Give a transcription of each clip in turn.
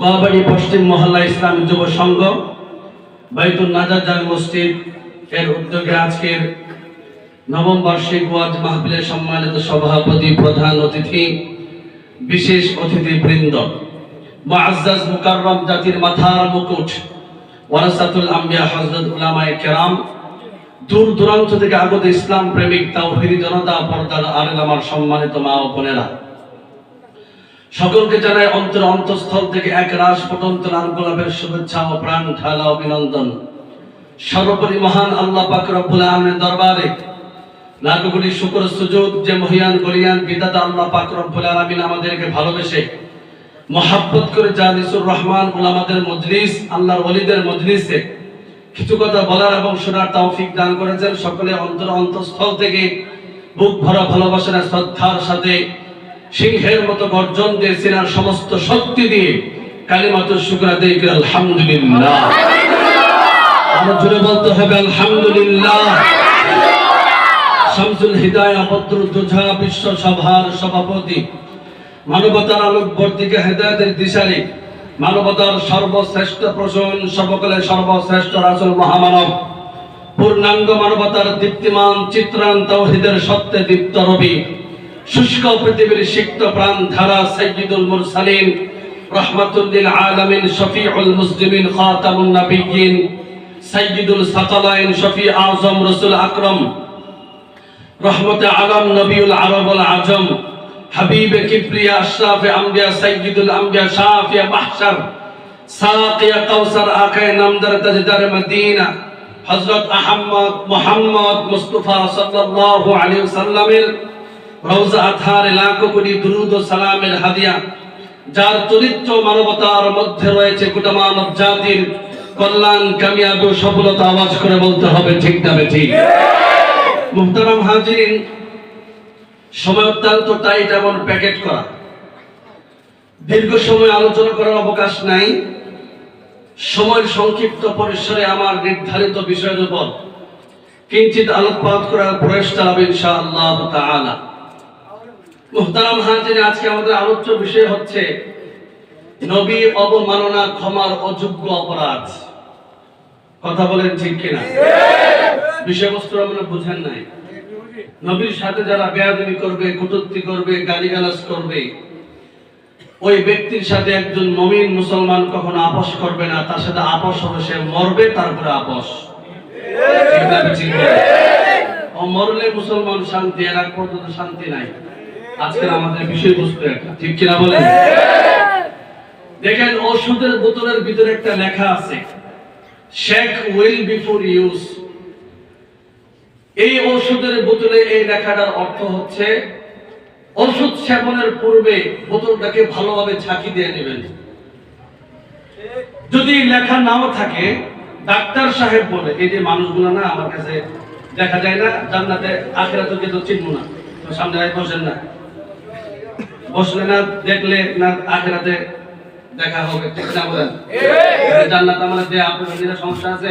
গোয়াবাড়ি পশ্চিম মহল্লা ইসলামী যুব সংঘ, বাইতুল নাজার জামে মসজিদ, এর উদ্যোগে আজকের নবম বার্ষিক ওয়াজ মাহফিলের সম্মানিত সভাপতি, প্রধান অতিথি, বিশেষ অতিথি বৃন্দ মুআজ্জাজ মুকাররম জাতির মাথার মুকুট, ওয়ারাসাতুল আম্বিয়া হযরত উলামায়ে কেরাম। দূর দূরান্ত থেকে আগত ইসলাম প্রেমিক তাওহীদি জনতা পর্দার আড়াল আমার সম্মানিত মা ও বোনেরা। সকলকে জানাই অন্তর অন্তঃস্থল থেকে এক রাস ফুটন্ত লাল গোলাপের শুভেচ্ছা ও প্রাণ ঢালা অভিনন্দন। সর্বোপরি মহান আল্লাহ পাক রব্বুল আলামিনের দরবারে লাখো শুকর সুজুদ, যে মহিয়ান গলিয়ান বিদাতা আল্লাহ পাক রব্বুল আলামিন আমাদেরকে ভালোবেসে মহাব্বত করে জালিসুর রহমান উলামাদের মজলিস, আল্লাহর ওলিদের মজলিসে কিছু কথা বলার এবং শোনার তৌফিক দান করেছেন। সকলে অন্তর অন্তঃস্থল থেকে বুক ভরা ভালোবাসার শ্রদ্ধার সাথে সিংহের মতো গর্জন দিয়ে সিনার সমস্ত শক্তি দিয়ে কালিমাত শুক্র দেই আলহামদুলিল্লাহ। আরও জোরে বলতে হবে আলহামদুলিল্লাহ। শামসুল হিদায়া বদরুদ্দোজা বিশ্ব সভার সভাপতি। মানবতার আলোক বর্তিকে হেদায়তের দিশারি। মানবতার সর্বশ্রেষ্ঠ প্রশন সর্বকালের সর্বশ্রেষ্ঠ রাসুল মহামানব। পূর্ণাঙ্গ মানবতার দীপ্তিমান চিত্রান তৌহিদের সত্যে দীপ্ত রবি। শুষ্ক পৃথিবীর সিক্ত প্রাণ ধারা সাইয়্যিদুল মুরসালিন, রহমাতুল্লিল আলামিন, শফিউল মুসলিমিন, খাতামুন নবিয়্যিন, সাইয়্যিদুল সাকালাইন শফি আজম রাসূল আকরাম, রহমতে আলম নবীউল আরবুল আজম, হাবিবে কিবরিয়া আশরাফে আম্বিয়া, সাইয়্যিদুল আম্বিয়া শাফিয়া মাহশার, সাকিয়া কাউসার আকায়ে নামদার তাজদার মদিনা, হযরত আহমদ মুহাম্মদ মুস্তাফা সাল্লাল্লাহু আলাইহি ওয়াসাল্লামের রওজা আথার লাখো কোটি দুরুদ ও সালামের হাদিয়া, যার চরিত্র মানবতার মধ্যে রয়েছে জাতির কল্যাণ কামিয়াবি সফলতা আওয়াজ করে বলতে হবে, ঠিক ঠিক? মুহতারাম সময় অত্যন্ত টাইট এমন প্যাকেট করা। দীর্ঘ সময় আলোচনা করার অবকাশ নাই। সময়ের সংক্ষিপ্ত পরিসরে আমার নির্ধারিত বিষয়ের উপর কিঞ্চিত আলোকপাত করার প্রয়াস চালাবে মুহতারাম হাজির আজকে আমাদের আলোচ্য বিষয় হচ্ছে নবী অবমাননা ক্ষমার অযোগ্য অপরাধ। কথা বলেন ঠিক কিনা? বিষয়বস্তু বুঝেন নাই। নবীর সাথে যারা করবে করবে করবে, ওই ব্যক্তির সাথে একজন মমিন মুসলমান কখনো আপোষ করবে না, তার সাথে আপোষ হবে সে মরবে, তারপরে আপোষ। মরলে মুসলমান শান্তি এর পর্যন্ত শান্তি নাই। আজকের আমাদের বিষয়বস্তু একটা। ঠিক কিনা বলেন? দেখেন ওষুধের বোতলের ভিতরে একটা লেখা আছে শেক উইল বিফোর ইউজ। এই ওষুধের বোতলে এই লেখাটার অর্থ হচ্ছে ওষুধ সেবনের পূর্বে বোতলটাকে ভালোভাবে ঝাঁকি দিয়ে নেবেন। যদি লেখা নাও থাকে ডাক্তার সাহেব বলে এই যে মানুষগুলো না আমার কাছে দেখা যায় না জান্নাতে আখেরাতে তো চিনবো না। তো সামনে বসেন না। বসলে না দেখলে না আখেরাতে দেখা হবে ঠিক না বলেন? জান্নাত আমাদের যে আপনার নিজের সমস্যা আছে?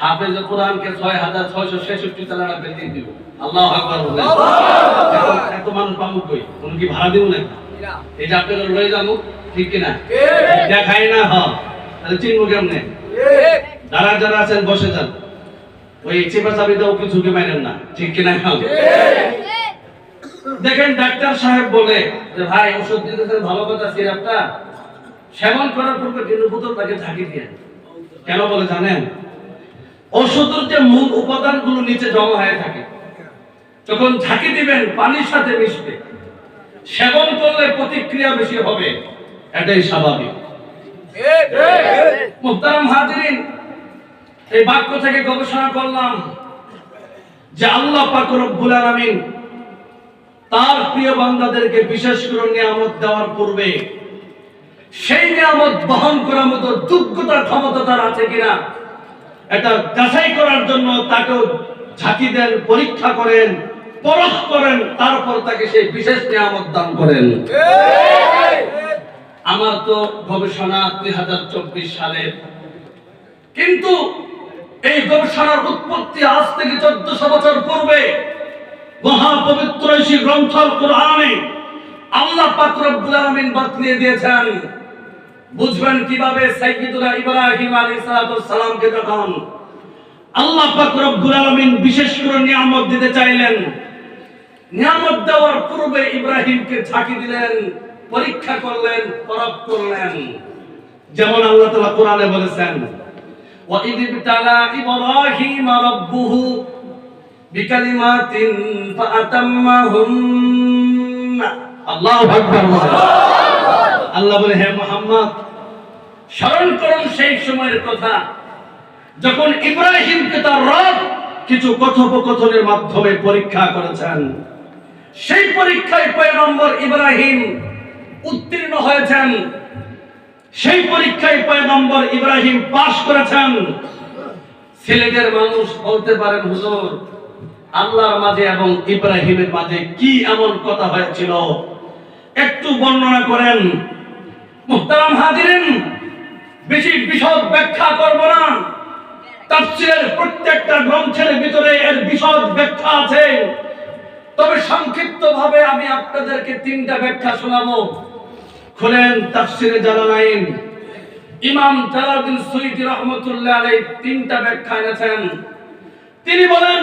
হাফেজ কোরআনকে ছয় হাজার ছয়শো ছেষট্টি তালারা বেঁধে দিব আল্লাহ আকবার বলে এত- মানুষ পাবো কই? কোন কি ভাড়া দিব না? এই যে আপনাকে লয়ে যাব ঠিক কিনা দেখাই না হ তাহলে চিনবো কেমনে? যারা যারা আছেন বসে যান। ওই চেপা চাবি দাও কি ঝুঁকে মাইনেন না ঠিক কিনা দেখেন ডাক্তার সাহেব বলে যে, ভাই, ওষুধ দিতেছেন, ভালো কথা, সিরাপটা। সেবন করার পূর্বে কিন্তু বোতলটাকে ঝাঁকি দিয়ে কেন বলে জানেন? ওষুধের যে মূল উপাদানগুলো নিচে জমা হয়ে থাকে, যখন ঝাঁকি দিবেন, পানির সাথে মিশবে। সেবন করলে প্রতিক্রিয়া বেশি হবে, এটাই স্বাভাবিক। মুহতারাম হাজিরিন, এই বাক্য থেকে গবেষণা করলাম যে আল্লাহ পাক রব্বুল আলামিন তার প্রিয় বান্দাদেরকে বিশেষ করে নিয়ামত দেওয়ার পূর্বে, সেই নিয়ামত বহন করার মতো যোগ্যতা, ক্ষমতা তার আছে কিনা, এটা যাচাই করার জন্য তাকেও ঝাঁকি দেন, পরীক্ষা করেন, পরখ করেন, তারপর তাকে সেই বিশেষ নিয়ামত দান করেন। আমার তো গবেষণা দুই হাজার চব্বিশ সালের কিন্তু এই গবেষণার উৎপত্তি আজ থেকে চোদ্দশো বছর পূর্বে মহাপবিত্র সেই গ্রন্থ কোরআনে আল্লাহ পাক রব্বুল আলামিন বাতলিয়ে দিয়েছেন। বুঝবেন কীভাবে সাইয়্যিদুনা ইব্রাহিম আলাইহিস সালামকে যখন আল্লাহ পাক রব্বুল আলামিন বিশেষ করে নিয়ামত দিতে চাইলেন, নিয়ামত দেওয়ার পূর্বে ইব্রাহিমকে ঝাঁকি দিলেন, পরীক্ষা করলেন পরব করলেন। যেমন আল্লাহ তাআলা কোরআনে বলেছেন, ওয়া ইবতালা ইব্রাহিম রাব্বুহু بِكَلِمَاتٍ فَأَتَمَّهُنَّ আল্লাহু আকবার বলেন। আল্লাহ বলে হে মোহাম্মদ স্মরণ করুন সেই সময়ের কথা যখন ইব্রাহিমকে তার রব কিছু কথোপকথনের মাধ্যমে পরীক্ষা করেছেন সেই পরীক্ষায় পয়গম্বর ইব্রাহিম উত্তীর্ণ হয়েছেন সেই পরীক্ষায় পয়গম্বর ইব্রাহিম পাশ করেছেন ছেলেদের মানুষ বলতে পারেন হুজুর আল্লাহর মাঝে এবং ইব্রাহিমের মাঝে কি এমন কথা হয়েছিল? একটু বর্ণনা করেন। মুহতারাম হাজিরিন, বেশি বিশদ ব্যাখ্যা করব না। তাফসীরের প্রত্যেকটা গ্রন্থের ভিতরে এর বিশদ ব্যাখ্যা আছে। তবে সংক্ষিপ্ত ভাবে আমি আপনাদেরকে তিনটা ব্যাখ্যা শোনাবো। খুলেন তাফসীরে জালালাইন। ইমাম জালালউদ্দিন সুয়ুতী রহমাতুল্লাহ আলাইহি তিনটা ব্যাখ্যা এনেছেন। তিনি বলেন